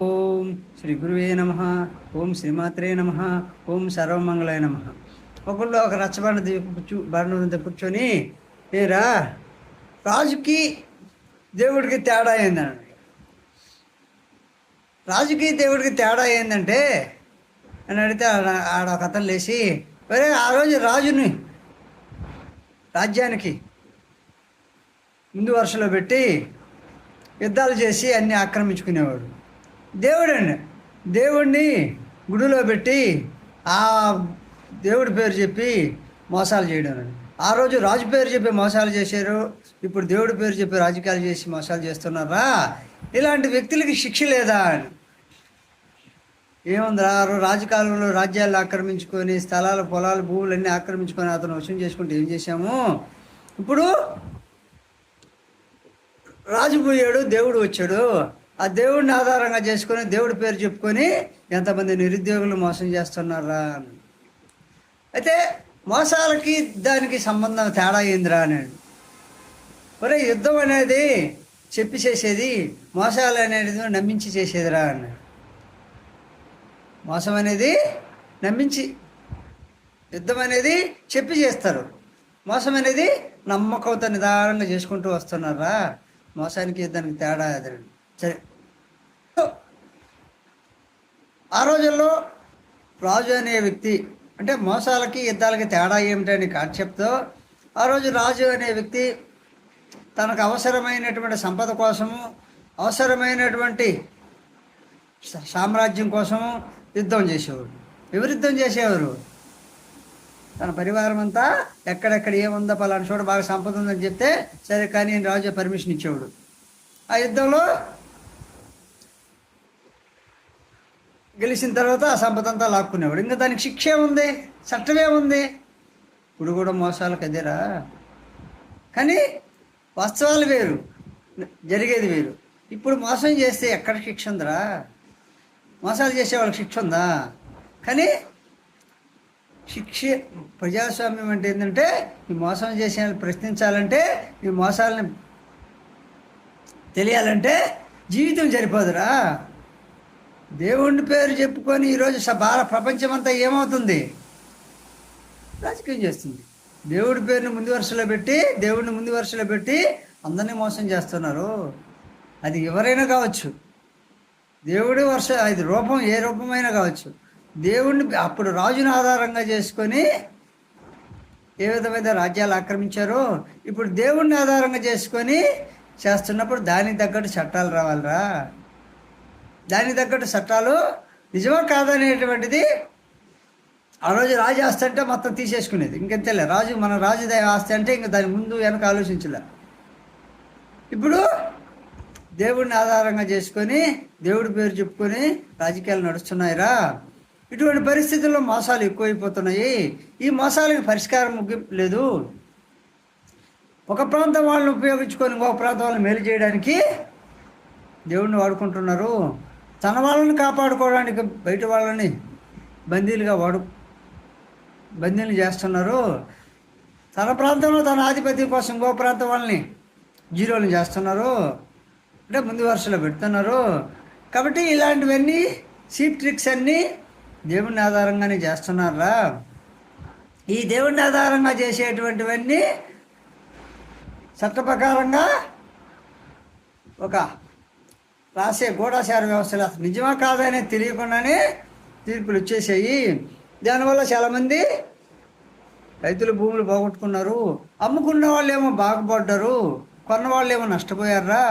ఓం శ్రీ గురువే నమ. ఓం శ్రీమాత్రే నమ. ఓం సర్వమంగళాయ నమ. ఒకళ్ళు ఒక రచ్చబండ కూర్చు బండ కూర్చొని ఏరా రాజుకి దేవుడికి తేడా ఏందండి రాజుకి దేవుడికి తేడా ఏందంటే అని అడిగితే ఆడ- ఆడ ఒక అతను లేచి ఒరే ఆ రోజు రాజుని రాజ్యానికి ముందు వరుసలో పెట్టి యుద్ధాలు చేసి అన్నీ ఆక్రమించుకునేవాడు. దేవుడండి దేవుడిని గుడిలో పెట్టి ఆ దేవుడి పేరు చెప్పి మోసాలు చేయడం. అండి. ఆ రోజు రాజు పేరు చెప్పి మోసాలు చేశారు. ఇప్పుడు దేవుడి పేరు చెప్పి రాజకీయాలు చేసి మోసాలు చేస్తున్నారా? ఇలాంటి వ్యక్తులకి శిక్ష లేదా అని. ఏముందిరా? రాజకాలంలో రాజ్యాలు ఆక్రమించుకొని స్థలాలు పొలాలు భూములన్నీ ఆక్రమించుకొని అతను వశం చేసుకుంటే ఏం చేశాము? ఇప్పుడు రాజు పోయాడు దేవుడు వచ్చాడు. ఆ దేవుడిని ఆధారంగా చేసుకొని దేవుడి పేరు చెప్పుకొని ఎంతమంది నిరుద్యోగులు మోసం చేస్తున్నారా అని. అయితే మోసాలకి దానికి సంబంధం తేడా ఏందిరా అన్నాడు. ఒరే యుద్ధం అనేది చెప్పి చేసేది మోసాలు అనేది నమ్మించి చేసేదిరా అన్నాడు. మోసం అనేది నమ్మించి యుద్ధం అనేది చెప్పి చేస్తారు. మోసం అనేది నమ్మకంతో నిదానంగా చేసుకుంటూ వస్తున్నారా? మోసానికి యుద్ధానికి తేడా అదండి సరే. ఆ రోజుల్లో రాజు అనే వ్యక్తి అంటే మోసాలకి యుద్ధాలకి తేడా ఏమిటని కాన్సెప్ట్తో ఆ రోజు రాజు అనే వ్యక్తి తనకు అవసరమైనటువంటి సంపద కోసము అవసరమైనటువంటి సామ్రాజ్యం కోసము యుద్ధం చేసేవాడు. ఎవరు చేసేవారు. తన పరివారం అంతా ఎక్కడెక్కడ ఏముందో పలానా చోట బాగా సంపద ఉందని చెప్తే సరే కానీ రాజు పర్మిషన్ ఇచ్చేవాడు. ఆ యుద్ధంలో గెలిచిన తర్వాత ఆ సంపద అంతా లాక్కునేవాడు. ఇంకా దానికి శిక్ష ఉంది చట్టమే ఉంది ఇప్పుడు కూడా మోసాలకు అదేరా కానీ వాస్తవాలు వేరు. జరిగేది వేరు. ఇప్పుడు మోసం చేస్తే ఎక్కడ శిక్ష ఉందిరా? మోసాలు చేసే వాళ్ళకి శిక్ష ఉందా? కానీ శిక్ష ప్రజాస్వామ్యం అంటే ఏంటంటే ఈ మోసం చేసే వాళ్ళని ప్రశ్నించాలంటే ఈ మోసాలని తెలియాలంటే జీవితం సరిపోదురా? దేవుడి పేరు చెప్పుకొని ఈరోజు భారత భార ప్రపంచమంతా ఏమవుతుంది? రాజకీయం చేస్తుంది. దేవుడి పేరుని ముందు వరుసలో పెట్టి దేవుడిని ముందు వరుసలో పెట్టి అందరినీ మోసం చేస్తున్నారు. అది ఎవరైనా కావచ్చు. దేవుడి వర్ష అది రూపం ఏ రూపమైనా కావచ్చు. దేవుడిని అప్పుడు రాజుని ఆధారంగా చేసుకొని ఏ విధమైన రాజ్యాలు ఆక్రమించారో ఇప్పుడు దేవుడిని ఆధారంగా చేసుకొని చేస్తున్నప్పుడు దానికి తగ్గట్టు చట్టాలు రావాలిరా. దానికి తగ్గట్టు చట్టాలు నిజమా కాదనేటువంటిది ఆ రోజు రాజు ఆస్తి అంటే మొత్తం తీసేసుకునేది. ఇంకెంతలే రాజు మన రాజు ఆస్తి అంటే ఇంకా దాని ముందు వెనక ఆలోచించలే. ఇప్పుడు దేవుడిని ఆధారంగా చేసుకొని దేవుడి పేరు చెప్పుకొని రాజకీయాలు నడుస్తున్నాయిరా. ఇటువంటి పరిస్థితుల్లో మోసాలు ఎక్కువైపోతున్నాయి. ఈ మోసాలకు పరిష్కారం ముగింపు లేదు. ఒక ప్రాంతం వాళ్ళని ఉపయోగించుకొని ఇంకొక ప్రాంతం వాళ్ళని మేలు చేయడానికి దేవుడిని వాడుకుంటున్నారు. తన వాళ్ళని కాపాడుకోవడానికి బయట వాళ్ళని బందీలుగా వాడు బందీలు చేస్తున్నారు. తన ప్రాంతంలో తన ఆధిపత్యం కోసం ఇంకో ప్రాంతం వాళ్ళని జీరోలు చేస్తున్నారు. అంటే ముందు వరుసలో పెడుతున్నారు. కాబట్టి ఇలాంటివన్నీ సీప్ ట్రిక్స్ అన్నీ దేవుడిని ఆధారంగానే చేస్తున్నారా ఈ దేవుడిని ఆధారంగా చేసేటువంటివన్నీ చట్ట ప్రకారంగా ఒక రాసే గూఢాచార వ్యవస్థలు అసలు నిజమా కాదనే తెలియకుండానే తీర్పులు వచ్చేసాయి. దానివల్ల చాలామంది రైతులు భూములు పోగొట్టుకున్నారు. అమ్ముకున్న వాళ్ళేమో బాగుపడ్డారు. కొన్న వాళ్ళేమో నష్టపోయారా?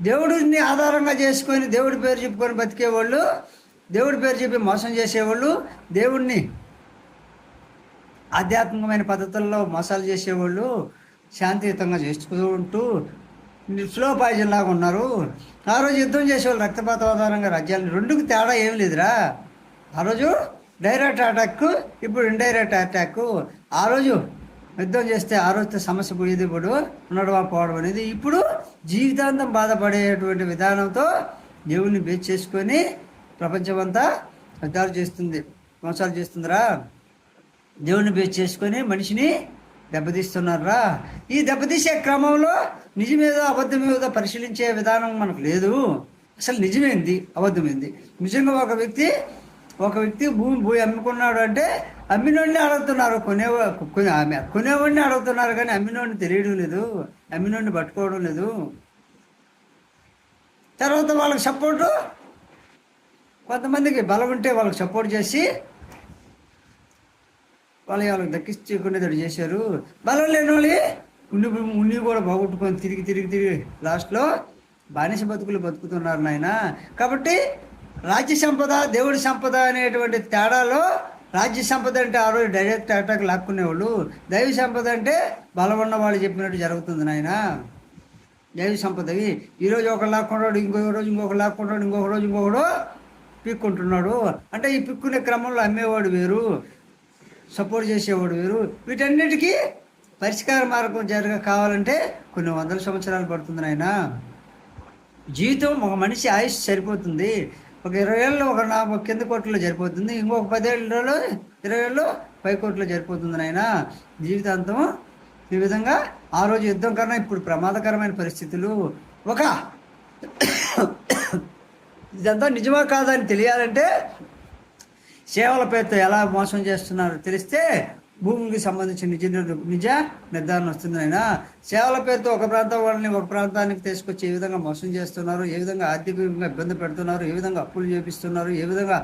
దేవుడిని ఆధారంగా చేసుకొని దేవుడి పేరు చెప్పుకొని బతికేవాళ్ళు దేవుడి పేరు చెప్పి మోసం చేసేవాళ్ళు దేవుడిని ఆధ్యాత్మికమైన పద్ధతుల్లో మోసాలు చేసేవాళ్ళు శాంతియుతంగా చేసుకుంటూ స్లో పాయిజన్ లాగా ఉన్నారు. ఆ రోజు యుద్ధం చేసేవాళ్ళు రక్తపాత ఆధారంగా రాజ్యాలు రెండుకు తేడా ఏం లేదురా. ఆ రోజు డైరెక్ట్ అటాక్ ఇప్పుడు ఇండైరెక్ట్ అటాక్ ఆ రోజు యుద్ధం చేస్తే ఆ రోజుతో సమస్య పోయేది ఇప్పుడు ఉండడం పోవడం అనేది ఇప్పుడు జీవితాంతం బాధపడేటువంటి విధానంతో దేవుణ్ణి బేచ్ చేసుకొని ప్రపంచమంతా యుద్ధాలు చేస్తుంది మోసాలు చేస్తుందిరా. దేవుని బేచ్ చేసుకొని మనిషిని దెబ్బతీస్తున్నారా ఈ దెబ్బతీసే క్రమంలో నిజమేదో అబద్ధమేదో పరిశీలించే విధానం మనకు లేదు. అసలు నిజమేంది? అబద్ధమైంది? నిజంగా ఒక వ్యక్తి ఒక వ్యక్తి భూమి భూమి అమ్ముకున్నాడు అంటే అమ్మినోడిని అడుగుతున్నారు. కొనేవా కొనే ఆమె కొనేవాడిని అడుగుతున్నారు కానీ అమ్మినోడిని తెలియడం లేదు. అమ్మినోడిని పట్టుకోవడం లేదు. తర్వాత వాళ్ళకి సపోర్టు కొంతమందికి బలం ఉంటే వాళ్ళకి సపోర్ట్ చేసి వాళ్ళు వాళ్ళకి దక్కించుకునేటట్టు చేశారు. బలం లేని వాళ్ళు ఉండి ఉన్ని కూడా పోగొట్టుకొని తిరిగి తిరిగి తిరిగి లాస్ట్లో బానిస బతుకులు బతుకుతున్నారు నాయన. కాబట్టి రాజ్య సంపద దేవుడి సంపద అనేటువంటి తేడాలో రాజ్య సంపద అంటే ఆ రోజు డైరెక్ట్ అటాక్ లాక్కునేవాళ్ళు. దైవ సంపద అంటే బలం ఉన్న వాళ్ళు చెప్పినట్టు జరుగుతుంది నాయన. దైవ సంపదవి. ఈరోజు ఒక లాక్కుంటాడు ఇంకొక రోజు ఇంకొక లాక్కుంటాడు ఇంకొక రోజు ఇంకొకడు పిక్కుంటున్నాడు. అంటే ఈ పిక్కునే క్రమంలో అమ్మేవాడు వేరు సపోర్ట్ చేసేవాడు వేరు. వీటన్నిటికీ పరిష్కార మార్గం జరగ కావాలంటే కొన్ని వందల సంవత్సరాలు పడుతుంది నాయన. జీవితం ఒక మనిషి ఆయుష్ సరిపోతుంది. ఒక ఇరవై ఏళ్ళు ఒక నా కింద కోట్లో సరిపోతుంది ఇంకొక పదేళ్ళలో ఇరవై ఏళ్ళు పై కోట్లలో సరిపోతుంది నాయన. జీవితాంతం ఈ విధంగా ఆ రోజు యుద్ధం కన్నా ఇప్పుడు ప్రమాదకరమైన పరిస్థితులు. ఒక ఇదంతా నిజమా కాదని తెలియాలంటే సేవల పేరుతో ఎలా మోసం చేస్తున్నారో తెలిస్తే భూమికి సంబంధించిన నిజ నిజ నిర్ధారణ వస్తుంది ఆయన సేవల పేరుతో ఒక ప్రాంతం వాళ్ళని ఒక ప్రాంతానికి తీసుకొచ్చి ఏ విధంగా మోసం చేస్తున్నారు ఏ విధంగా ఆర్థికంగా ఇబ్బంది పెడుతున్నారు ఏ విధంగా అప్పులు చేపిస్తున్నారు ఏ విధంగా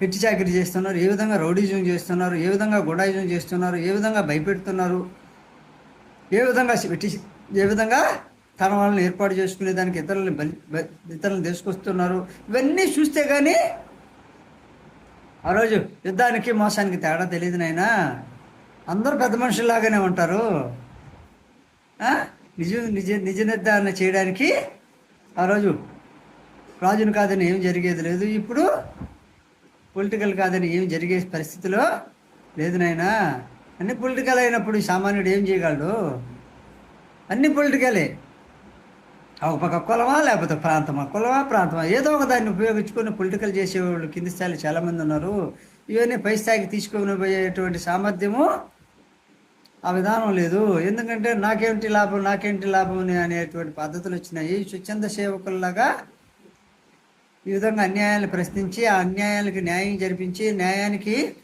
పెట్టి చాకరీ చేస్తున్నారు ఏ విధంగా రౌడీజం చేస్తున్నారు ఏ విధంగా గుడాయిజం చేస్తున్నారు ఏ విధంగా భయపెడుతున్నారు ఏ విధంగా పెట్టి ఏ విధంగా తన వాళ్ళని ఏర్పాటు చేసుకునే దానికి ఇతరులని బలి ఇతరులను తీసుకొస్తున్నారు. ఇవన్నీ చూస్తే కానీ ఆ రోజు యుద్ధానికి మోసానికి తేడా తెలియదు నాయనా. అందరూ పెద్ద మనుషుల్లాగానే ఉంటారు. నిజ నిజ నిజ నిర్ధారణ చేయడానికి ఆ రోజు రాజును కాదని ఏం జరిగేది లేదు. ఇప్పుడు పొలిటికల్ కాదని ఏం జరిగే పరిస్థితిలో లేదు నాయనా. అన్ని పొలిటికల్ అయినప్పుడు ఈ సామాన్యుడు ఏం చేయగలడు? అన్ని పొలిటికలే. ఒక పక్క కులమా లేకపోతే ప్రాంతమా కులమా ప్రాంతమా? ఏదో ఒక దాన్ని ఉపయోగించుకొని పొలిటికల్ చేసేవాళ్ళు కింది స్థాయిలో చాలామంది ఉన్నారు. ఇవన్నీ పై స్థాయికి తీసుకొని పోయేటువంటి సామర్థ్యము ఆ విధానం లేదు. ఎందుకంటే నాకేంటి లాభం నాకేంటి లాభం అనేటువంటి పద్ధతులు వచ్చినాయి. స్వచ్ఛంద సేవకుల్లాగా ఈ విధంగా అన్యాయాలు ప్రశ్నించి ఆ అన్యాయాలకి న్యాయం జరిపించి న్యాయానికి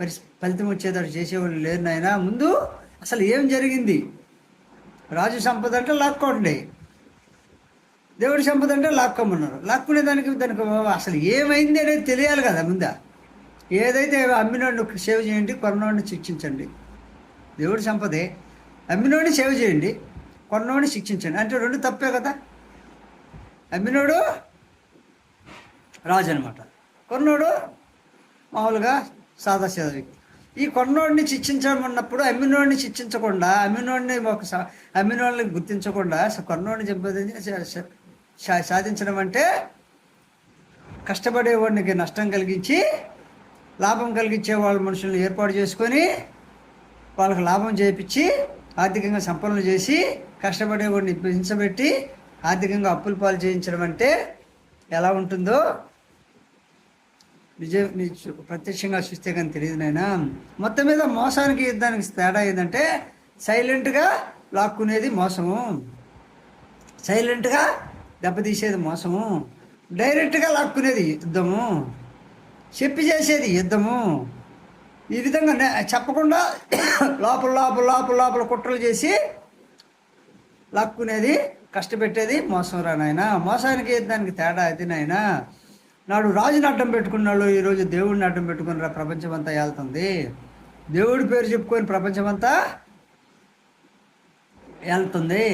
పరి ఫలితం వచ్చేటట్టు చేసేవాళ్ళు లేరు నాయన. ముందు అసలు ఏం జరిగింది? రాజు సంపద అంటే లాక్కోండి. దేవుడి సంపద అంటే లాక్కోమన్నారు. లాక్కునే దానికి దానికి అసలు ఏమైంది అనేది తెలియాలి కదా ముందా. ఏదైతే అమ్మినోడిని సేవ చేయండి కొన్నోడిని శిక్షించండి. దేవుడి సంపదే. అమ్మినోడిని సేవ చేయండి కొన్నోడిని శిక్షించండి. అంటే రెండు తప్పే కదా? అమ్మినోడు రాజు అనమాట కొన్నోడు మామూలుగా సాదాసీదా వ్యక్తి. ఈ కొన్నోడిని శిక్షించమన్నప్పుడు అమ్మినోడిని శిక్షించకుండా అమ్మినోడిని ఒక సా- అమ్మినోడిని గుర్తించకుండా కొన్నోడిని సంపాదించి సాధించడం అంటే కష్టపడేవాడికి నష్టం కలిగించి లాభం కలిగించే వాళ్ళ మనుషులను ఏర్పాటు చేసుకొని వాళ్ళకి లాభం చేయించి ఆర్థికంగా సంపన్నులు చేసి కష్టపడేవాడిని పెంచబెట్టి ఆర్థికంగా అప్పుల పాలు చేయించడం అంటే ఎలా ఉంటుందో నిజం ప్రత్యక్షంగా చూస్తే కానీ తెలియదు నాయన. మొత్తం మీద మోసానికి యుద్ధానికి తేడా ఏంటంటే సైలెంట్గా లాక్కునేది మోసము. సైలెంట్గా దెబ్బతీసేది మోసము. డైరెక్ట్గా లాక్కునేది యుద్ధము. చెప్పి చేసేది యుద్ధము. ఈ విధంగా చెప్పకుండా లోపల లోపల లోపల లోపల కుట్రలు చేసి లాక్కునేది కష్టపెట్టేది మోసం రా నాయన. మోసానికి దానికి తేడా అది నాయన. నాడు రాజుని అడ్డం పెట్టుకున్నాడు ఈరోజు దేవుడిని అడ్డం పెట్టుకుని రా ప్రపంచం అంతా వెళ్తుంది దేవుడి పేరు చెప్పుకొని ప్రపంచం అంతా వెళ్తుంది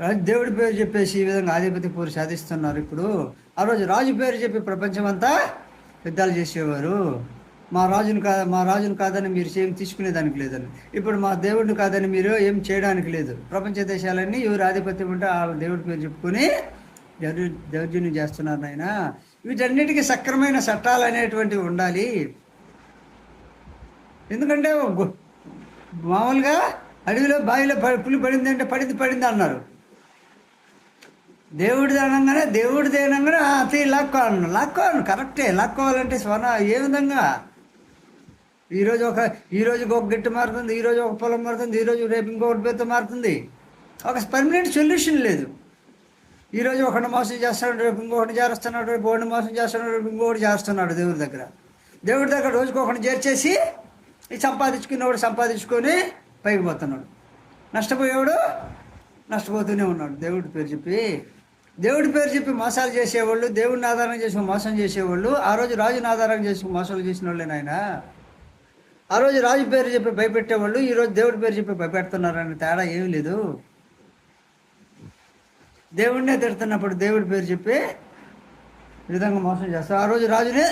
రాజు దేవుడి పేరు చెప్పేసి ఈ విధంగా ఆధిపత్య పూరు సాధిస్తున్నారు ఇప్పుడు. ఆ రోజు రాజు పేరు చెప్పి ప్రపంచం అంతా యుద్ధాలు చేసేవారు. మా రాజును కా మా రాజును కాదని మీరు ఏం తీసుకునేదానికి లేదని ఇప్పుడు మా దేవుడిని కాదని మీరు ఏం చేయడానికి లేదు. ప్రపంచ దేశాలన్నీ ఎవరు ఆధిపత్యం ఉంటే ఆ దేవుడి పేరు చెప్పుకొని దౌర్జ దౌర్జన్యం చేస్తున్నారు నాయన. వీటన్నిటికీ సక్రమైన చట్టాలు అనేటువంటివి ఉండాలి. ఎందుకంటే మామూలుగా అడవిలో బావిలో పులి పడింది అంటే పడింది పడింది అన్నారు. దేవుడిది అనగానే దేవుడిది అనగానే అతి లాక్కోవాలను లాక్కోవాలను కరెక్టే. లాక్కోవాలంటే స్వర్ణ ఏ విధంగా? ఈరోజు ఒక ఈరోజు ఒక గిట్టు మారుతుంది ఈరోజు ఒక పొలం మారుతుంది ఈరోజు రేపు ఇంకొకటి పెద్ద మారుతుంది. ఒక పర్మనెంట్ సొల్యూషన్ లేదు. ఈరోజు ఒకటి మోసం చేస్తున్నాడు రేపు ఇంకొకటి చేరుస్తున్నాడు రేపు ఒకటి మోసం చేస్తున్నాడు రేపు ఇంకొకటి చేస్తున్నాడు దేవుడి దగ్గర. దేవుడి దగ్గర రోజుకు ఒకటి చేర్చేసి ఈ సంపాదించుకునేవాడు సంపాదించుకొని పైకి పోతున్నాడు. నష్టపోయేవాడు నష్టపోతూనే ఉన్నాడు. దేవుడి పేరు చెప్పి దేవుడి పేరు చెప్పి మోసాలు చేసేవాళ్ళు దేవుడిని ఆధారం చేసి మోసం చేసేవాళ్ళు ఆ రోజు రాజుని ఆధారం చేసి మోసాలు చేసిన వాళ్ళే నాయనా ఆ రోజు రాజు పేరు చెప్పి భయపెట్టేవాళ్ళు ఈరోజు దేవుడి పేరు చెప్పి భయపెడుతున్నారని తేడా ఏమీ లేదు. దేవుడినే తిడుతున్నప్పుడు దేవుడి పేరు చెప్పి విధంగా మోసం చేస్తారు. ఆ రోజు రాజునే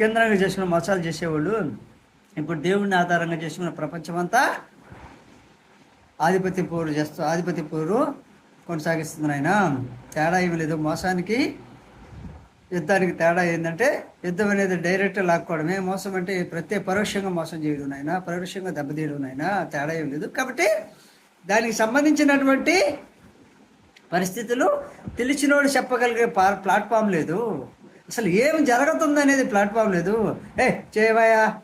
కేంద్రంగా చేసుకున్న మోసాలు చేసేవాళ్ళు. ఇప్పుడు దేవుడిని ఆధారంగా చేసుకున్న ప్రపంచమంతా ఆధిపత్య పోరు చేస్తూ ఆధిపత్య పోరు కొనసాగిస్తుంది ఆయన తేడా ఏమి లేదు. మోసానికి యుద్ధానికి తేడా ఏంటంటే యుద్ధం అనేది డైరెక్ట్ లాక్కోవడమే మోసం అంటే ప్రత్యేక పరోక్షంగా మోసం చేయడం నాయన పరోక్షంగా దెబ్బతీయడం నాయన తేడా ఏం లేదు. కాబట్టి దానికి సంబంధించినటువంటి పరిస్థితులు తెలిసినోడు చెప్పగలిగే పా- ప్లాట్ఫామ్ లేదు. అసలు ఏం జరుగుతుంది అనేది ప్లాట్ఫామ్ లేదు. ఏ చేయబాయా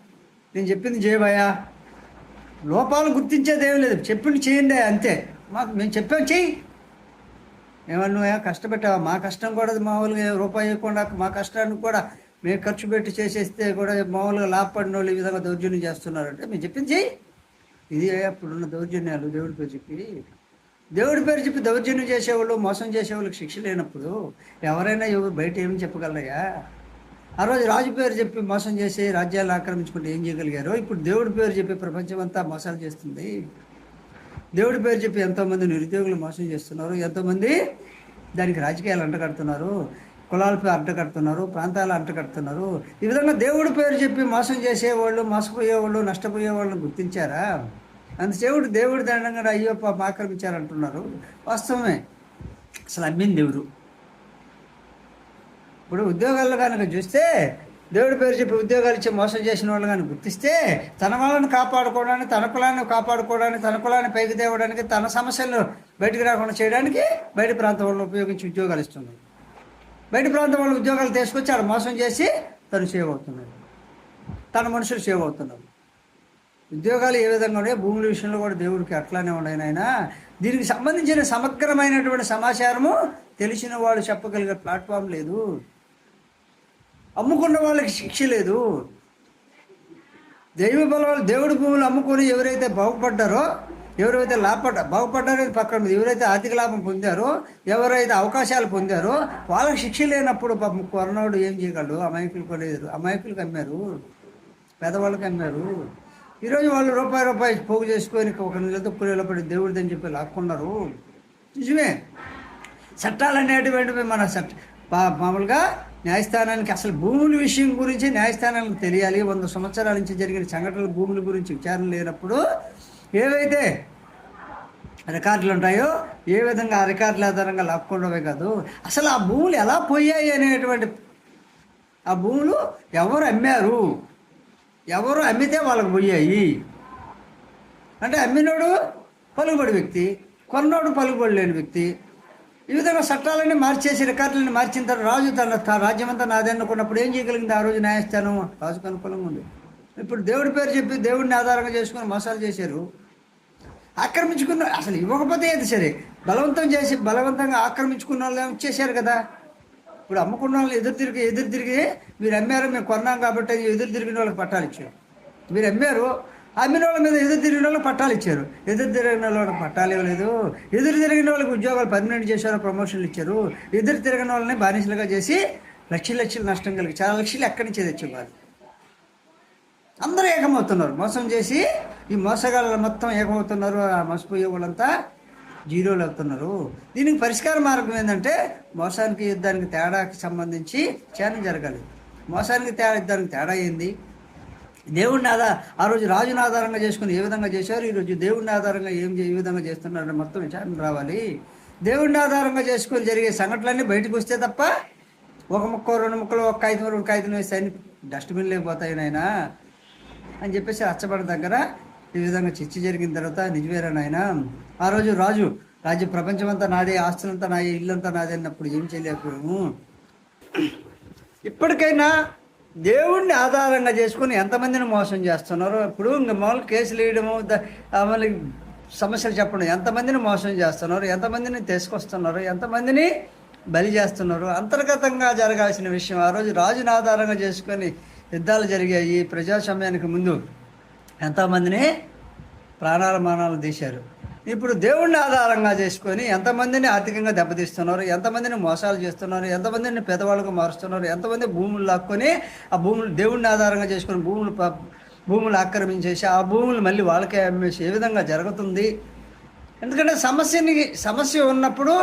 నేను చెప్పింది చేయబాయా లోపాలు గుర్తించేది ఏం లేదు. చెప్పింది చేయండి అంతే. మాకు మేము చెప్పాం చెయ్యి. ఏమన్నా కష్టపెట్టావా? మా కష్టం కూడా మామూలుగా రూపాయి ఇవ్వకుండా మా కష్టాన్ని కూడా మేము ఖర్చు పెట్టి చేసేస్తే కూడా మామూలుగా లాభపడిన వాళ్ళు ఈ విధంగా దౌర్జన్యం చేస్తున్నారంటే మేము చెప్పింది చెయ్యి. ఇది అప్పుడున్న దౌర్జన్యాలు దేవుడి పేరు చెప్పి. దేవుడి పేరు చెప్పి దౌర్జన్యం చేసేవాళ్ళు మోసం చేసేవాళ్ళకి శిక్ష లేనప్పుడు ఎవరైనా ఎవరు బయట ఏమి చెప్పగలయా ఆ రోజు రాజు పేరు చెప్పి మోసం చేసి రాజ్యాలు ఆక్రమించుకుంటే ఏం చేయగలిగారు? ఇప్పుడు దేవుడి పేరు చెప్పి ప్రపంచం అంతా మోసాలు చేస్తుంది. దేవుడి పేరు చెప్పి ఎంతోమంది నిరుద్యోగులు మోసం చేస్తున్నారు ఎంతోమంది దానికి రాజకీయాలు అంటగడుతున్నారు కులాలపై అంటగడుతున్నారు ప్రాంతాలు అంటగడుతున్నారు. ఈ విధంగా దేవుడి పేరు చెప్పి మోసం చేసేవాళ్ళు మోసపోయేవాళ్ళు నష్టపోయేవాళ్ళని గుర్తించారా? అందుచేవుడు దేవుడి దండంగా అయ్యో పాపం ఆక్రమించారంటున్నారు. వాస్తవమే. అసలు అమ్మింది దేవుడు ఇప్పుడు ఉద్యోగాల్లో కనుక చూస్తే దేవుడి పేరు చెప్పి ఉద్యోగాలు ఇచ్చి మోసం చేసిన వాళ్ళు కానీ గుర్తిస్తే తన వాళ్ళని కాపాడుకోవడానికి తన కులాన్ని కాపాడుకోవడానికి తన కులాన్ని పైకి తేవడానికి తన సమస్యలు బయటికి రాకుండా చేయడానికి బయట ప్రాంతం వాళ్ళు ఉపయోగించి ఉద్యోగాలు ఇస్తున్నారు బయట ప్రాంతం వాళ్ళు ఉద్యోగాలు తీసుకొచ్చి ఆడ మోసం చేసి తను సేవ్ అవుతున్నాడు. తన మనుషులు సేవ్ అవుతున్నారు. ఉద్యోగాలు ఏ విధంగా ఉన్నాయో భూముల విషయంలో కూడా దేవుడికి అట్లానే ఉన్నాయి ఆయన దీనికి సంబంధించిన సమగ్రమైనటువంటి సమాచారము తెలిసిన వాడు చెప్పగలిగే ప్లాట్ఫామ్ లేదు. అమ్ముకున్న వాళ్ళకి శిక్ష లేదు. దైవ బలం దేవుడి భూములు అమ్ముకొని ఎవరైతే బాగుపడ్డారో ఎవరైతే లాభపడ్డ బాగుపడ్డారో పక్కన ఎవరైతే ఆర్థిక లాభం పొందారో ఎవరైతే అవకాశాలు పొందారో వాళ్ళకి శిక్ష లేనప్పుడు పాపం కొరనాడు ఏం చేయగలడు? అమాయకులు కొనలేదు అమాయకులకు అమ్మారు పేదవాళ్ళకి అమ్మారు ఈరోజు వాళ్ళు రూపాయి రూపాయి పోగు చేసుకొని ఒక నెలతో పడి దేవుడిదని చెప్పి లాక్కున్నారు నిజమే. చట్టాలు అనేటువంటివి మన చట్ట మామూలుగా న్యాయస్థానానికి అసలు భూముల విషయం గురించి న్యాయస్థానానికి తెలియాలి. వంద సంవత్సరాల నుంచి జరిగిన సంఘటనల భూముల గురించి విచారణ లేనప్పుడు ఏవైతే రికార్డులు ఉంటాయో ఏ విధంగా ఆ రికార్డుల ఆధారంగా లాక్కుండవే కాదు. అసలు ఆ భూములు ఎలా పోయాయి అనేటువంటి ఆ భూములు ఎవరు అమ్మారు? ఎవరు అమ్మితే వాళ్ళకి పోయాయి? అంటే అమ్మినోడు పలుకుబడి వ్యక్తి కొన్నోడు పలుకుబడి లేని వ్యక్తి ఈ విధంగా చట్టాలన్నీ మార్చేసి రికార్డులను మార్చిన తర్వాత రాజు తన రాజ్యం అంతా నాదే అనుకున్నప్పుడు ఏం చేయగలిగింది? ఆ రోజు న్యాయస్థానం రాజుకు అనుకూలంగా ఉంది. ఇప్పుడు దేవుడి పేరు చెప్పి దేవుడిని ఆధారంగా చేసుకుని మోసాలు చేశారు. ఆక్రమించుకున్న అసలు ఇవ్వకపోతే ఏది సరే? బలవంతం చేసి బలవంతంగా ఆక్రమించుకున్న వాళ్ళు ఇచ్చేశారు కదా. ఇప్పుడు అమ్ముకున్న వాళ్ళు ఎదురు తిరిగి ఎదురు తిరిగి మీరు అమ్మారు మేము కొన్నాం కాబట్టి ఎదురు తిరిగిన వాళ్ళకి పట్టాలు ఇచ్చారు. మీరు అమ్మారు అమ్మిన వాళ్ళ మీద ఎదురు తిరిగిన వాళ్ళకి పట్టాలు ఇచ్చారు. ఎదురు తిరిగిన వాళ్ళకి పట్టాలు ఇవ్వలేదు. ఎదురు తిరిగిన వాళ్ళకి ఉద్యోగాలు పర్మనెంట్ చేశారు ప్రమోషన్లు ఇచ్చారు. ఎదురు తిరిగిన వాళ్ళని బానిసలుగా చేసి లక్షలు లక్షలు నష్టం కలిగి చాలా లక్షలు ఎక్కడి నుంచి తెచ్చేవారు? అందరూ ఏకమవుతున్నారు. మోసం చేసి ఈ మోసగాళ్ళు మొత్తం ఏకమవుతున్నారు. ఆ మోసపోయే వాళ్ళంతా జీరోలు అవుతున్నారు. దీనికి పరిష్కార మార్గం ఏంటంటే మోసానికి యుద్ధానికి తేడాకి సంబంధించి ధ్యానం జరగాలి. మోసానికి తేడా యుద్ధానికి తేడా ఏంది? దేవుడిని ఆధార ఆ రోజు రాజుని ఆధారంగా చేసుకుని ఏ విధంగా చేశారు? ఈరోజు దేవుడిని ఆధారంగా ఏం చే- ఏ విధంగా చేస్తున్నారని మొత్తం విచారణ రావాలి. దేవుడిని ఆధారంగా చేసుకొని జరిగే సంఘటనలన్నీ బయటకు వస్తే తప్ప ఒక ముక్క రెండు ముక్కలు ఒక కాగితం రెండు కాగితం వేస్తే అన్ని డస్ట్బిన్ లేకపోతాయి నాయనా అని చెప్పేసి అచ్చబడి దగ్గర ఈ విధంగా చర్చ జరిగిన తర్వాత నిజమేరా నాయన? ఆ రోజు రాజు రాజు ప్రపంచమంతా నాదే ఆస్తులంతా నాదే ఇల్లంతా నాదే అన్నప్పుడు ఏం చేయలేకపోయాము? ఇప్పటికైనా దేవుణ్ణి ఆధారంగా చేసుకుని ఎంతమందిని మోసం చేస్తున్నారో ఇప్పుడు ఇంకా మామూలు కేసులు వేయడము మళ్ళీ సమస్యలు చెప్పండి ఎంతమందిని మోసం చేస్తున్నారు ఎంతమందిని తీసుకొస్తున్నారు ఎంతమందిని బలి చేస్తున్నారు అంతర్గతంగా జరగాల్సిన విషయం ఆ రోజు రాజుని ఆధారంగా చేసుకొని యుద్ధాలు జరిగాయి. ప్రజాస్వామ్యానికి ముందు ఎంతమందిని ప్రాణాల మానాలు తీశారు. ఇప్పుడు దేవుణ్ణి ఆధారంగా చేసుకొని ఎంతమందిని ఆర్థికంగా దెబ్బతీస్తున్నారు ఎంతమందిని మోసాలు చేస్తున్నారు ఎంతమందిని పేదవాళ్ళకు మారుస్తున్నారు ఎంతమంది భూములు లాక్కొని ఆ భూములు దేవుణ్ణి ఆధారంగా చేసుకొని భూములు భూములు ఆక్రమించేసి ఆ భూములు మళ్ళీ వాళ్ళకే అమ్మేసి ఏ విధంగా జరుగుతుంది? ఎందుకంటే సమస్యని సమస్య ఉన్నప్పుడు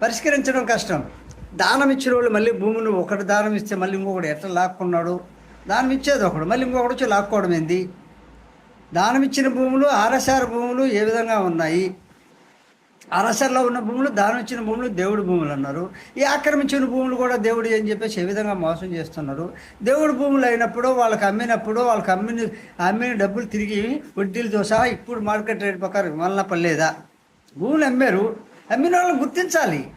పరిష్కరించడం కష్టం. దానం ఇచ్చిన వాళ్ళు మళ్ళీ భూములు ఒకటి దానం ఇస్తే మళ్ళీ ఇంకొకటి ఎట్లా లాక్కున్నాడు? దానం ఇచ్చేది ఒకడు మళ్ళీ ఇంకొకటి వచ్చి లాక్కోవడం ఏంది? దానం ఇచ్చిన భూములు ఆర్ఎస్ఆర్ భూములు ఏ విధంగా ఉన్నాయి? ఆర్ఎస్ఆర్లో ఉన్న భూములు దానం ఇచ్చిన భూములు దేవుడి భూములు అన్నారు. ఈ ఆక్రమించిన భూములు కూడా దేవుడు అని చెప్పేసి ఏ విధంగా మోసం చేస్తున్నారు? దేవుడి భూములు అయినప్పుడు వాళ్ళకి అమ్మినప్పుడు వాళ్ళకి అమ్మిన అమ్మిన డబ్బులు తిరిగి వడ్డీలతో సహా ఇప్పుడు మార్కెట్ రేట్ ప్రకారం వలన పర్లేదా? భూములు అమ్మారు. అమ్మిన వాళ్ళని గుర్తించాలి.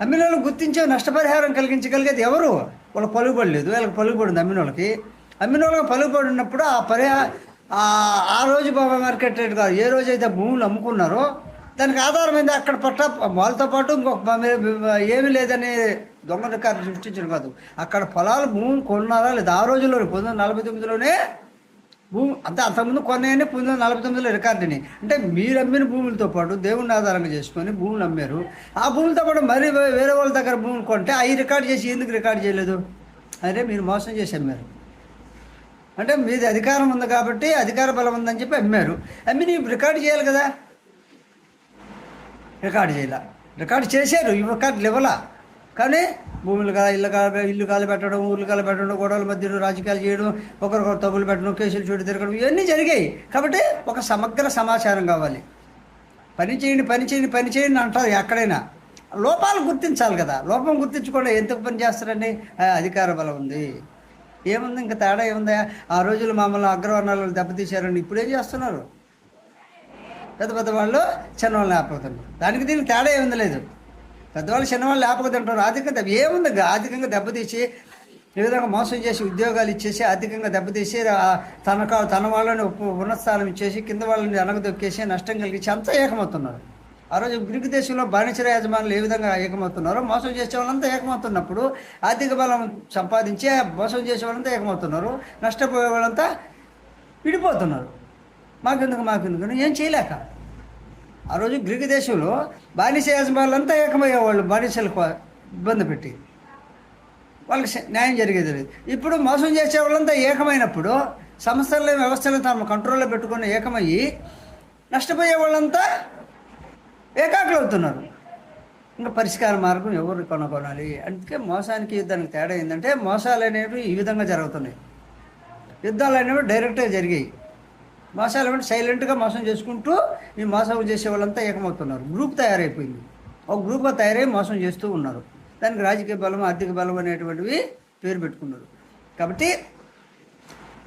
అమ్మిన వాళ్ళని గుర్తించే నష్టపరిహారం కలిగించగలిగేది ఎవరు? వాళ్ళకి పలుకుబడలేదు వాళ్ళకి పలుకుబడింది అమ్మిన వాళ్ళకి. అమ్మిన వాళ్ళకి పలుకుబడి ఉన్నప్పుడు ఆ పరిహా ఆ- రోజు బాబా మార్కెట్ రేట్ కాదు. ఏ రోజైతే భూములు అమ్ముకున్నారో దానికి ఆధారమైంది అక్కడ పట్ట వాళ్ళతో పాటు ఇంకొక ఏమీ లేదని దొంగ రికార్డు సృష్టించడం కాదు. అక్కడ పొలాలు భూమి కొన్నారా లేదా? ఆ రోజుల్లో పంతొమ్మిది వందల నలభై తొమ్మిదిలోనే భూమి అంతే అంతకుముందు కొన్నాయని పంతొమ్మిది వందల నలభై తొమ్మిదిలో రికార్డుని. అంటే మీరు అమ్మిన భూములతో పాటు దేవుణ్ణి ఆధారంగా చేసుకొని భూములు అమ్మారు. ఆ భూములతో పాటు మరి వేరే వాళ్ళ దగ్గర భూములు కొంటే అవి రికార్డ్ చేసి ఎందుకు రికార్డ్ చేయలేదు? అరే మీరు మోసం చేసి అమ్మారు. అంటే మీది అధికారం ఉంది కాబట్టి అధికార బలం ఉందని చెప్పి అమ్మారు. అమ్మి నీవు రికార్డు చేయాలి కదా? రికార్డు చేయాల? రికార్డు చేశారు ఈ రికార్డులు ఇవ్వలా కానీ భూములు కాదు ఇల్లు కాల ఇల్లు కాలు పెట్టడం ఊర్లు కాలు పెట్టడం గొడవల మధ్యలో రాజకీయాలు చేయడం ఒకరికొకరు తగులు పెట్టడం కేసులు చూడు తిరగడం ఇవన్నీ జరిగాయి. కాబట్టి ఒక సమగ్ర సమాచారం కావాలి. పని చేయండి పని చేయండి పని చేయండి అంటారు ఎక్కడైనా. లోపాలు గుర్తించాలి కదా. లోపం గుర్తించకుండా ఎందుకు పని చేస్తారండి? అధికార బలం ఉంది. ఏముంది ఇంకా తేడా ఏముందా? ఆ రోజులు మమ్మల్ని అగ్రవర్ణాలు దెబ్బతీశారని ఇప్పుడు ఏం చేస్తున్నారు. పెద్ద పెద్ద వాళ్ళు చిన్నవాళ్ళు లేకపోతున్నారు దానికి దీనికి తేడా ఏముంది లేదు. పెద్దవాళ్ళు చిన్నవాళ్ళు లేకపోతుంటారు. ఆర్థికంగా దెబ్బ ఏముంది? ఆర్థికంగా దెబ్బతీసి ఈ విధంగా మోసం చేసి ఉద్యోగాలు ఇచ్చేసి ఆర్థికంగా దెబ్బతీసి తన కా- తన వాళ్ళని ఉప్- ఉన్నత స్థానం ఇచ్చేసి కింద వాళ్ళని అనగదొక్కేసి నష్టం కలిగించి అంతా ఏకమవుతున్నారు. ఆ రోజు గ్రీకు దేశంలో బానిసర యజమానులు ఏ విధంగా ఏకమవుతున్నారో మోసం చేసే వాళ్ళంతా ఏకమవుతున్నప్పుడు ఆర్థిక బలం సంపాదించి మోసం చేసే వాళ్ళంతా ఏకమవుతున్నారు నష్టపోయే వాళ్ళంతా విడిపోతున్నారు. మాకెందుకు మాకెందుకు? ఏం చేయలేక. ఆ రోజు గ్రీకు దేశంలో బానిస యజమానులంతా ఏకమయ్యేవాళ్ళు బానిసలకు ఇబ్బంది పెట్టి వాళ్ళకి న్యాయం జరిగేది లేదు. ఇప్పుడు మోసం చేసే వాళ్ళంతా ఏకమైనప్పుడు సంస్థల వ్యవస్థలు తమ కంట్రోల్లో పెట్టుకుని ఏకమయ్యి నష్టపోయే వాళ్ళంతా ఏకాకులు అవుతున్నారు ఇంకా పరిష్కార మార్గం ఎవరు కొనుక్కోనాలి అందుకే మోసానికి యుద్ధానికి తేడా ఏంటంటే మోసాలు అనేవి ఈ విధంగా జరుగుతున్నాయి. యుద్ధాలు అనేవి డైరెక్ట్గా జరిగాయి. మోసాలు అంటే సైలెంట్గా మోసం చేసుకుంటూ ఈ మోసం చేసే వాళ్ళంతా ఏకమవుతున్నారు. గ్రూప్ తయారైపోయింది. ఒక గ్రూప్గా తయారై మోసం చేస్తూ ఉన్నారు. దానికి రాజకీయ బలం ఆర్థిక బలం అనేటువంటివి పేరు పెట్టుకున్నారు. కాబట్టి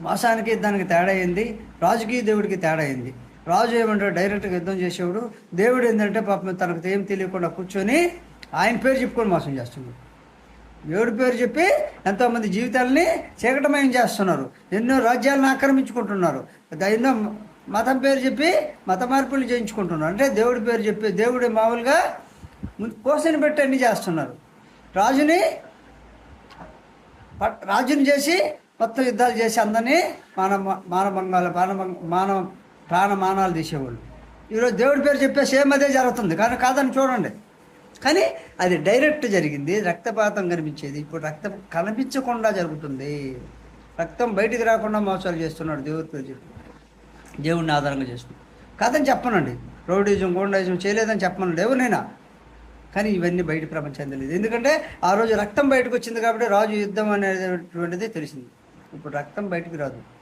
మోసానికి దానికి తేడా అయింది రాజకీయ దేవుడికి తేడా అయింది రాజు ఏమంటాడు? డైరెక్ట్గా యుద్ధం చేసేవాడు. దేవుడు ఏంటంటే పాపం తనకు ఏం తెలియకుండా కూర్చొని ఆయన పేరు చెప్పుకొని మోసం చేస్తున్నాడు. దేవుడి పేరు చెప్పి ఎంతోమంది జీవితాలని చీకటమయం చేస్తున్నారు. ఎన్నో రాజ్యాలను ఆక్రమించుకుంటున్నారు. ఎన్నో మతం పేరు చెప్పి మత మార్పులు చేయించుకుంటున్నారు. అంటే దేవుడి పేరు చెప్పి దేవుడు మామూలుగా కోసని పెట్టి అన్ని చేస్తున్నారు. రాజుని పట్- రాజుని చేసి మొత్తం యుద్ధాలు చేసి అందరినీ మానవ మానభంగాలు మానవ మానవ ప్రాణమానాలు తీసేవాళ్ళు. ఈరోజు దేవుడి పేరు చెప్పే సేమ్ అదే జరుగుతుంది. కానీ కాదని చూడండి. కానీ అది డైరెక్ట్ జరిగింది. రక్తపాతం కనిపించేది. ఇప్పుడు రక్తం కనిపించకుండా జరుగుతుంది. రక్తం బయటికి రాకుండా మోసాలు చేస్తున్నాడు దేవుడి పేరు చెప్పి. దేవుడిని ఆధారంగా చేసుకుని కాదని చెప్పనండి. రౌడీజం గోండాయిజం చేయలేదని చెప్పమనండి ఎవరినైనా కానీ ఇవన్నీ బయట ప్రపంచం తెలియదు. ఎందుకంటే ఆ రోజు రక్తం బయటకు వచ్చింది కాబట్టి రాజు యుద్ధం అనేటువంటిది తెలిసింది. ఇప్పుడు రక్తం బయటికి రాదు.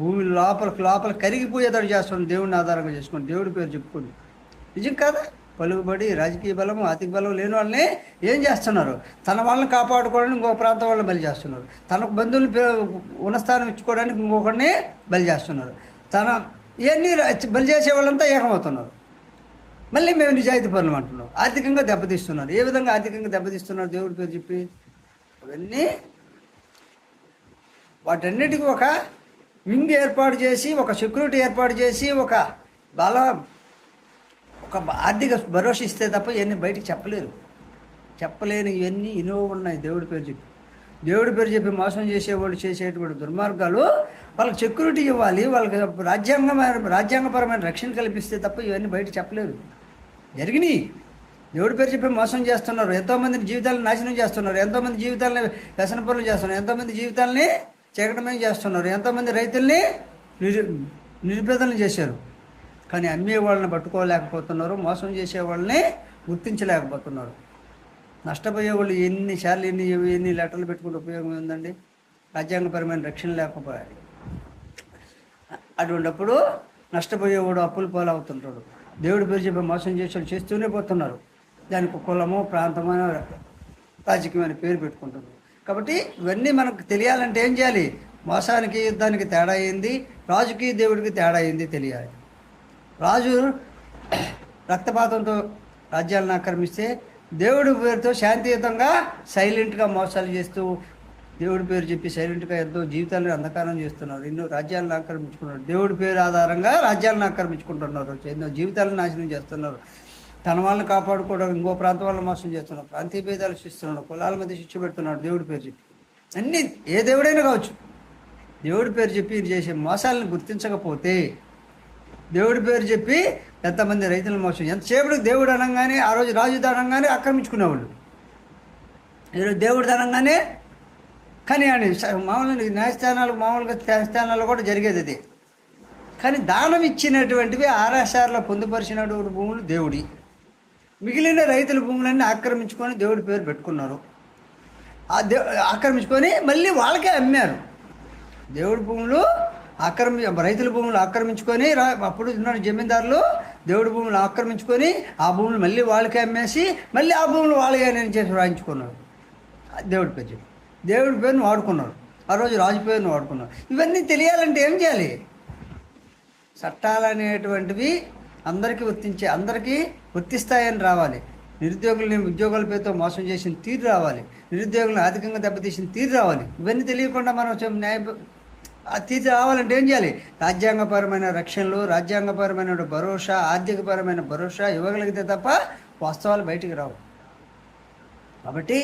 భూమి లోపలికి లోపల కరిగిపోయేదాడు చేస్తున్నాడు దేవుడిని ఆధారంగా చేసుకొని. దేవుడి పేరు చెప్పుకోండి. నిజం కాదా? పలుకుబడి రాజకీయ బలం ఆర్థిక బలం లేని వాళ్ళని ఏం చేస్తున్నారు? తన వాళ్ళని కాపాడుకోవడానికి ఇంకో ప్రాంతం వాళ్ళని బలి చేస్తున్నారు. తనకు బంధువులు ఉన్నస్థానం ఇచ్చుకోవడానికి ఇంకొకరిని బలి చేస్తున్నారు. తన ఇవన్నీ రా- బలి చేసే వాళ్ళంతా ఏకమవుతున్నారు. మళ్ళీ మేము నిజాయితీ పనులు అంటున్నాం. ఆర్థికంగా దెబ్బతీస్తున్నారు. ఏ విధంగా ఆర్థికంగా దెబ్బతీస్తున్నారు దేవుడి పేరు చెప్పి? అవన్నీ వాటన్నిటికీ ఒక వింగ్ ఏర్పాటు చేసి ఒక సెక్యూరిటీ ఏర్పాటు చేసి ఒక బల ఒక ఆర్థిక భరోసా ఇస్తే తప్ప ఇవన్నీ బయటికి చెప్పలేరు. చెప్పలేని ఇవన్నీ ఎన్నో ఉన్నాయి దేవుడి పేరు చెప్పి. దేవుడి పేరు చెప్పి మోసం చేసేవాళ్ళు చేసేటువంటి దుర్మార్గాలు వాళ్ళకి సెక్యూరిటీ ఇవ్వాలి వాళ్ళకి రాజ్యాంగమైన రాజ్యాంగపరమైన రక్షణ కల్పిస్తే తప్ప ఇవన్నీ బయట చెప్పలేరు. జరిగినాయి. దేవుడి పేరు చెప్పి మోసం చేస్తున్నారు. ఎంతోమంది జీవితాలను నాశనం చేస్తున్నారు. ఎంతోమంది జీవితాలని వ్యసన పనులు చేస్తున్నారు. ఎంతోమంది జీవితాలని చీకటమే చేస్తున్నారు. ఎంతోమంది రైతుల్ని నిరు నిరుపేదలను చేశారు. కానీ అమ్మే వాళ్ళని పట్టుకోలేకపోతున్నారు. మోసం చేసే వాళ్ళని గుర్తించలేకపోతున్నారు. నష్టపోయే వాళ్ళు ఎన్నిసార్లు ఎన్ని ఎన్ని లెటర్లు పెట్టుకుంటే ఉపయోగం ఉందండి? రాజ్యాంగపరమైన రక్షణ లేకపోయాలి. అటువంటిప్పుడు నష్టపోయేవాడు అప్పులు పాలవుతుంటాడు. దేవుడి పేరు చెప్పి మోసం చేసేవాళ్ళు చేస్తూనే పోతున్నారు. దానికి కులము ప్రాంతమైన రాజకీయమైన పేరు పెట్టుకుంటున్నారు. కాబట్టి ఇవన్నీ మనకు తెలియాలంటే ఏం చేయాలి? మోసానికి యుద్ధానికి తేడా అయింది రాజుకి దేవుడికి తేడా అయింది తెలియాలి. రాజు రక్తపాతంతో రాజ్యాలను ఆక్రమిస్తే దేవుడి పేరుతో శాంతియుతంగా సైలెంట్గా మోసాలు చేస్తూ దేవుడి పేరు చెప్పి సైలెంట్గా ఎంతో జీవితాలను అంధకారం చేస్తున్నారు. ఎన్నో రాజ్యాలను ఆక్రమించుకున్నారు. దేవుడి పేరు ఆధారంగా రాజ్యాలను ఆక్రమించుకుంటున్నారు. ఎన్నో జీవితాలను నాశనం చేస్తున్నారు. తన వాళ్ళని కాపాడుకోవడం ఇంకో ప్రాంతం వాళ్ళని మోసం చేస్తున్నాడు ప్రాంతీయ భేదాలు శిస్తున్నాడు కులాల మధ్య శిక్ష పెడుతున్నాడు దేవుడి పేరు చెప్పి. అన్నీ ఏ దేవుడైనా కావచ్చు. దేవుడి పేరు చెప్పి చేసే మోసాలను గుర్తించకపోతే దేవుడి పేరు చెప్పి ఎంతమంది రైతుల మోసం ఎంతసేపటికి దేవుడు అనగానే ఆ రోజు రాజు దానంగానే ఆక్రమించుకునేవాళ్ళు. ఈరోజు దేవుడు దానంగానే కానీ అని మామూలు న్యాయస్థానాలు మామూలుగా న్యాయస్థానాలు కూడా జరిగేది అది. కానీ దానం ఇచ్చినటువంటివి ఆర్ఎస్ఆర్లో పొందుపరిచినటువంటి భూములు దేవుడి. మిగిలిన రైతుల భూములన్నీ ఆక్రమించుకొని దేవుడి పేరు పెట్టుకున్నారు. ఆ దే ఆక్రమించుకొని మళ్ళీ వాళ్ళకే అమ్మారు. దేవుడి భూములు ఆక్రమి రైతుల భూములు ఆక్రమించుకొని రా అప్పుడు ఉన్న జమీందారులు దేవుడి భూములు ఆక్రమించుకొని ఆ భూములు మళ్ళీ వాళ్ళకే అమ్మేసి మళ్ళీ ఆ భూములు వాళ్ళకే నేను చేసి రాయించుకున్నారు. దేవుడి పేరు దేవుడి పేరును వాడుకున్నారు. ఆ రోజు రాజు పేరును వాడుకున్నారు. ఇవన్నీ తెలియాలంటే ఏం చేయాలి? చట్టాలు అనేటువంటివి అందరికీ వర్తించే అందరికీ వర్తిస్తాయని రావాలి. నిరుద్యోగులని ఉద్యోగాల పేరుతో మోసం చేసిన తీరు రావాలి. నిరుద్యోగులను ఆర్థికంగా దెబ్బతీసిన తీరు రావాలి. ఇవన్నీ తెలియకుండా మనం న్యాయ ఆ తీరు రావాలంటే ఏం చేయాలి? రాజ్యాంగపరమైన రక్షణలు రాజ్యాంగపరమైన భరోసా ఆర్థికపరమైన భరోసా ఇవ్వగలిగితే తప్ప వాస్తవాలు బయటికి రావు. కాబట్టి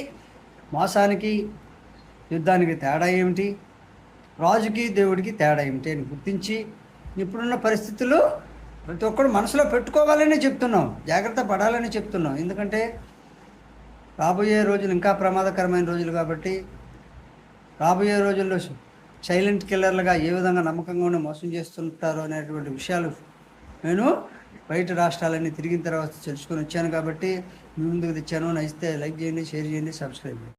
మోసానికి యుద్ధానికి తేడా ఏమిటి? రాజుకి దేవుడికి తేడా ఏమిటి అని గుర్తించి ఇప్పుడున్న పరిస్థితులు ప్రతి ఒక్కరు మనసులో పెట్టుకోవాలని చెప్తున్నాం. జాగ్రత్త పడాలని చెప్తున్నాం. ఎందుకంటే రాబోయే రోజులు ఇంకా ప్రమాదకరమైన రోజులు కాబట్టి రాబోయే రోజుల్లో సైలెంట్ కిల్లర్లుగా ఏ విధంగా నమ్మకంగా మోసం చేస్తుంటారో అనేటువంటి విషయాలు నేను బయట రాష్ట్రాలన్నీ తిరిగిన తర్వాత తెలుసుకొని వచ్చాను కాబట్టి మీ ముందుకు తెచ్చాను. నచ్చితే లైక్ చేయండి షేర్ చేయండి సబ్స్క్రైబ్ చేయండి.